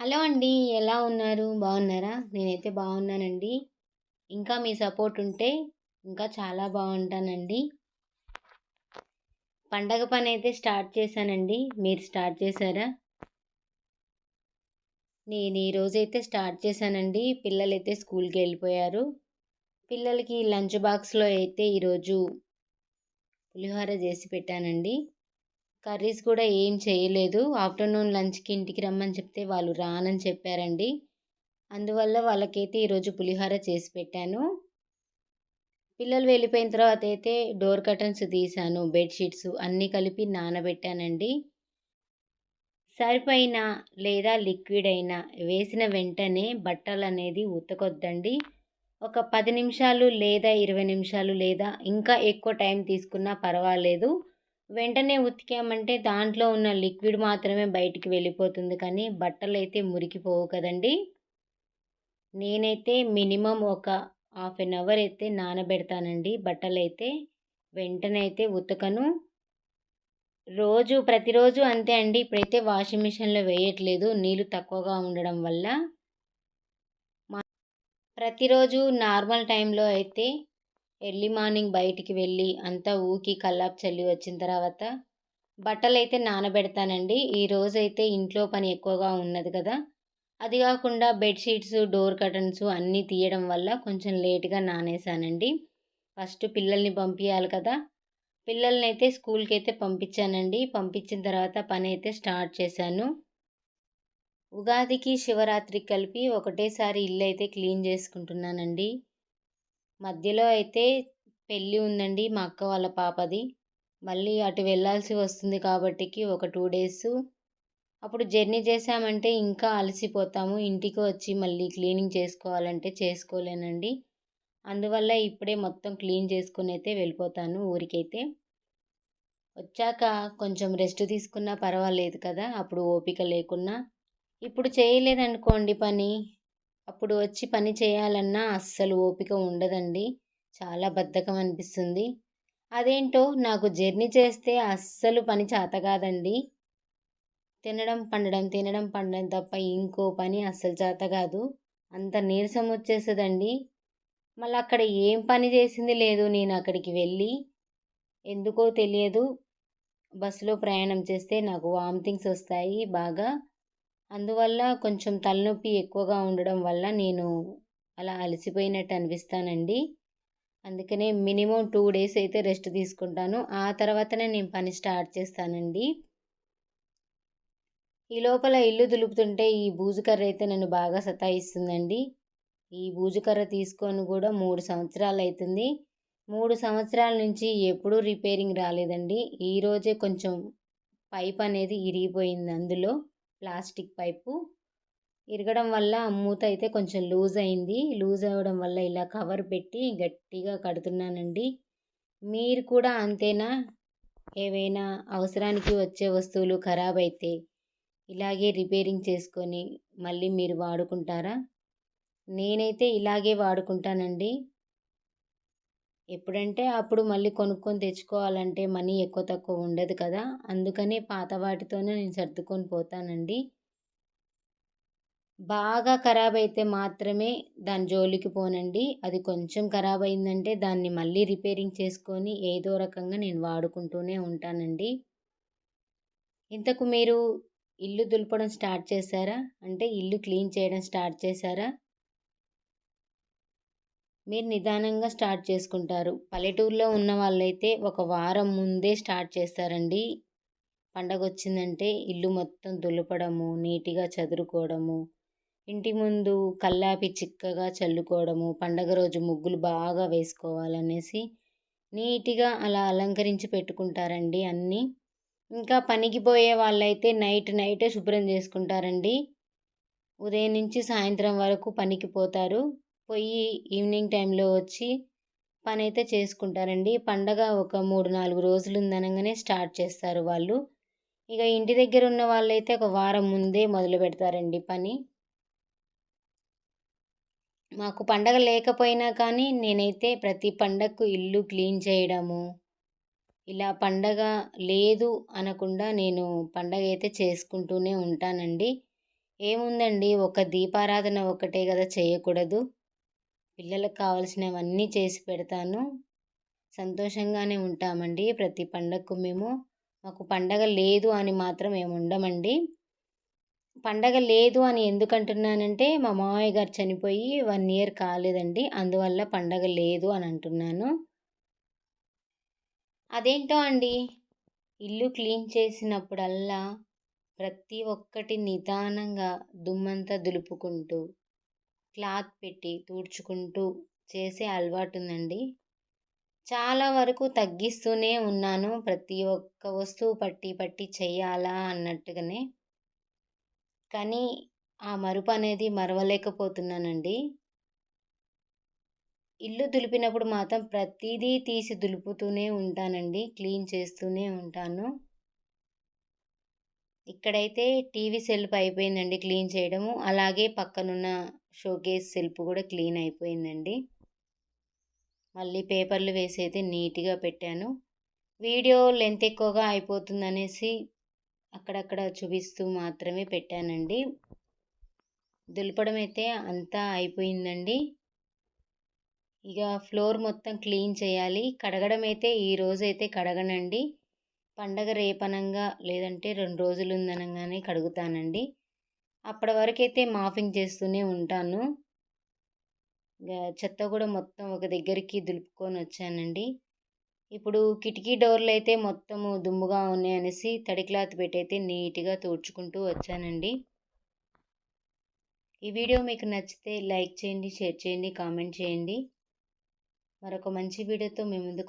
Hello అండి ఎలా ఉన్నారు? బాగున్నారా? నేనైతే బాగున్నానండి. ఇంకా మీ సపోర్ట్ ఉంటే ఇంకా చాలా బాగుంటానండి. పండగ పని అయితే స్టార్ట్ చేశానండి. మీరు స్టార్ట్ చేశారా? నేను ఈరోజైతే స్టార్ట్ చేశానండి. పిల్లలైతే స్కూల్కి వెళ్ళిపోయారు. పిల్లలకి లంచ్ బాక్స్లో అయితే ఈరోజు పులిహోర చేసి పెట్టానండి. కర్రీస్ కూడా ఏం చేయలేదు. ఆఫ్టర్నూన్ లంచ్కి ఇంటికి రమ్మని చెప్తే వాళ్ళు రానని చెప్పారండి. అందువల్ల వాళ్ళకైతే ఈరోజు పులిహోర చేసి పెట్టాను. పిల్లలు వెళ్ళిపోయిన తర్వాత అయితే డోర్ కర్టన్స్ తీసాను బెడ్షీట్స్ అన్నీ కలిపి నానబెట్టానండి. సరిపైన లేదా లిక్విడ్ అయినా వేసిన వెంటనే బట్టలు అనేది ఉతకొద్దండి. ఒక పది నిమిషాలు లేదా ఇరవై నిమిషాలు లేదా ఇంకా ఎక్కువ టైం తీసుకున్నా పర్వాలేదు. వెంటనే ఉతికామంటే దాంట్లో ఉన్న లిక్విడ్ మాత్రమే బయటికి వెళ్ళిపోతుంది కానీ బట్టలు అయితే మురికిపోవు కదండి. నేనైతే మినిమం ఒక హాఫ్ అన్ అవర్ అయితే నానబెడతానండి. బట్టలు అయితే వెంటనే అయితే ఉతకను. రోజు ప్రతిరోజు అంతే అండి. ఇప్పుడైతే వాషింగ్ మిషన్లో వేయట్లేదు. నీళ్ళు తక్కువగా ఉండడం వల్ల. ప్రతిరోజు నార్మల్ టైంలో అయితే ఎర్లీ మార్నింగ్ బయటికి వెళ్ళి అంతా ఊకి కల్లాపు చల్లి వచ్చిన తర్వాత బట్టలు అయితే నానబెడతానండి. ఈ రోజైతే ఇంట్లో పని ఎక్కువగా ఉన్నది కదా. అది కాకుండా బెడ్షీట్స్ డోర్ కర్టన్స్ అన్నీ తీయడం వల్ల కొంచెం లేట్గా నానేసానండి ఫస్ట్ పిల్లల్ని పంపించాలి కదా. పిల్లల్ని అయితే స్కూల్కి అయితే పంపించానండి. పంపించిన తర్వాత పని అయితే స్టార్ట్ చేశాను. ఉగాదికి శివరాత్రికి కలిపి ఒకటేసారి ఇల్లు అయితే క్లీన్ చేసుకుంటున్నానండి. మధ్యలో అయితే పెళ్ళి ఉందండి మా అక్క వాళ్ళ పాపది. మళ్ళీ అటు వెళ్ళాల్సి వస్తుంది కాబట్టికి ఒక టూ డేస్. అప్పుడు జర్నీ చేసామంటే ఇంకా అలసిపోతాము. ఇంటికి వచ్చి మళ్ళీ క్లీనింగ్ చేసుకోవాలంటే చేసుకోలేనండి. అందువల్ల ఇప్పుడే మొత్తం క్లీన్ చేసుకుని అయితే వెళ్ళిపోతాను ఊరికైతే. వచ్చాక కొంచెం రెస్ట్ తీసుకున్నా పర్వాలేదు కదా అప్పుడు ఓపిక లేకున్నా. ఇప్పుడు చేయలేదనుకోండి పని. అప్పుడు వచ్చి పని చేయాలన్నా అస్సలు ఓపిక ఉండదండి. చాలా బద్ధకం అనిపిస్తుంది. అదేంటో నాకు జర్నీ చేస్తే అస్సలు పని చేత కాదండి. తినడం పండడం తినడం పండడం తప్ప ఇంకో పని అస్సలు చేత కాదు. అంత నీరసం వచ్చేస్తుందండి. మళ్ళీ అక్కడ ఏం పని చేసింది లేదు నేను అక్కడికి వెళ్ళి. ఎందుకో తెలియదు. బస్సులో ప్రయాణం చేస్తే నాకు వామిటింగ్స్ వస్తాయి బాగా. అందువల్ల కొంచెం తలనొప్పి ఎక్కువగా ఉండడం వల్ల నేను అలా అలసిపోయినట్టు అనిపిస్తానండి. అందుకనే మినిమం టూ డేస్ అయితే రెస్ట్ తీసుకుంటాను. ఆ తర్వాతనే నేను పని స్టార్ట్ చేస్తానండి. ఈ లోపల ఇల్లు దులుపుతుంటే ఈ బూజుకర్ర అయితే నన్ను బాగా సతాయిస్తుందండి. ఈ బూజుకర్ర తీసుకొని కూడా మూడు సంవత్సరాలు అవుతుంది మూడు సంవత్సరాల నుంచి ఎప్పుడూ రిపేరింగ్ రాలేదండి. ఈరోజే కొంచెం పైప్ అనేది ఇరిగిపోయింది అందులో. Plastic pipe. ఇరగడం వల్ల మూత అయితే కొంచెం లూజ్ అయింది. లూజ్ అవ్వడం వల్ల ఇలా కవర్ పెట్టి గట్టిగా కడుతున్నానండి. మీరు కూడా అంతేనా? ఏవైనా అవసరానికి వచ్చే వస్తువులు ఖరాబ్ అయితే ఇలాగే రిపేరింగ్ చేసుకొని మళ్ళీ మీరు వాడుకుంటారా? నేనైతే ఇలాగే వాడుకుంటానండి. ఎప్పుడంటే అప్పుడు మళ్ళీ కొనుక్కొని తెచ్చుకోవాలంటే మనీ ఎక్కువ తక్కువ ఉండదు కదా. అందుకని పాత వాటితోనే నేను సర్దుకొని పోతానండి. బాగా ఖరాబ్ అయితే మాత్రమే దాని జోలికి పోనండి. అది కొంచెం ఖరాబ్ అయిందంటే దాన్ని మళ్ళీ రిపేరింగ్ చేసుకొని ఏదో రకంగా నేను వాడుకుంటూనే ఉంటానండి. ఇంతకు మీరు ఇల్లు దులపడం స్టార్ట్ చేశారా? అంటే ఇల్లు క్లీన్ చేయడం స్టార్ట్ చేశారా? మీరు నిదానంగా స్టార్ట్ చేసుకుంటారు. పల్లెటూరులో ఉన్న వాళ్ళైతే ఒక వారం ముందే స్టార్ట్ చేస్తారండి. పండగ వచ్చిందంటే ఇల్లు మొత్తం దులపడము నీట్గా చదురుకోవడము ఇంటి ముందు కల్లాపి చిక్కగా చల్లుకోవడము పండగ రోజు ముగ్గులు బాగా వేసుకోవాలనేసి నీట్గా అలా అలంకరించి పెట్టుకుంటారండి అన్నీ. ఇంకా పనికి పోయే వాళ్ళైతే నైట్ నైటే శుభ్రం చేసుకుంటారండి. ఉదయం నుంచి సాయంత్రం వరకు పనికి పోతారు. పోయి ఈవినింగ్ టైంలో వచ్చి పని అయితే చేసుకుంటారండి. పండగ ఒక మూడు నాలుగు రోజులు ఉందనగానే స్టార్ట్ చేస్తారు వాళ్ళు. ఇక ఇంటి దగ్గర ఉన్న వాళ్ళైతే ఒక వారం ముందే మొదలు పెడతారండి పని. మాకు పండగ లేకపోయినా కానీ నేనైతే ప్రతి పండగకు ఇల్లు క్లీన్ చేయడము ఇలా పండగ లేదు అనకుండా నేను పండగ అయితే చేసుకుంటూనే ఉంటానండి. ఏముందండి? ఒక దీపారాధన ఒక్కటే కదా చేయకూడదు. పిల్లలకు కావాల్సినవన్నీ చేసి పెడతాను. సంతోషంగానే ఉంటామండి ప్రతి పండగకు మేము. మాకు పండగ లేదు అని మాత్రం మేము ఉండమండి. పండగ లేదు అని ఎందుకు అంటున్నానంటే మా మామయ్య గారు చనిపోయి వన్ ఇయర్ కాలేదండి. అందువల్ల పండగ లేదు అని అంటున్నాను. అదేంటో అండి? ఇల్లు క్లీన్ చేసినప్పుడల్లా ప్రతి ఒక్కటి నిదానంగా దుమ్మంతా దులుపుకుంటూ క్లాత్ పెట్టి తుడుచుకుంటూ చేసే అలవాటు ఉందండి చాలా వరకు తగ్గిస్తూనే ఉన్నాను. ప్రతి ఒక్క వస్తువు పట్టి పట్టి చెయ్యాలా అన్నట్టుగానే. కానీ ఆ మరుపు అనేది మరవలేకపోతున్నానండి. ఇల్లు దులిపినప్పుడు మాత్రం ప్రతిదీ తీసి దులుపుతూనే ఉంటానండి. క్లీన్ చేస్తూనే ఉంటాను. ఇక్కడైతే టీవీ సెల్ఫ్ అయిపోయిందండి క్లీన్ చేయడము. అలాగే పక్కనున్న షోకేస్ సెల్ఫ్ కూడా క్లీన్ అయిపోయిందండి. మళ్ళీ పేపర్లు వేసి అయితే నీట్గా పెట్టాను. వీడియో లెంత్ ఎక్కువగా అయిపోతుందనేసి అక్కడక్కడ చూపిస్తూ మాత్రమే పెట్టానండి. దులపడం అయితే అంతా అయిపోయిందండి. ఇక ఫ్లోర్ మొత్తం క్లీన్ చేయాలి. కడగడం అయితే ఈ కడగనండి. పండగ రేపనంగా లేదంటే రెండు రోజులు ఉందనగానే కడుగుతానండి. అప్పటి వరకైతే మాఫింగ్ చేస్తూనే ఉంటాను. చెత్త కూడా మొత్తం ఒక దగ్గరికి దులుపుకొని వచ్చానండి ఇప్పుడు కిటికీ డోర్లు అయితే మొత్తము దుమ్ముగా ఉన్నాయి అనేసి తడి క్లాత్ పెట్టి అయితే నీట్గా తుడుచుకుంటూ వచ్చానండి. ఈ వీడియో మీకు నచ్చితే లైక్ చేయండి షేర్ చేయండి కామెంట్ చేయండి. మరొక మంచి వీడియోతో మేము ముందుకు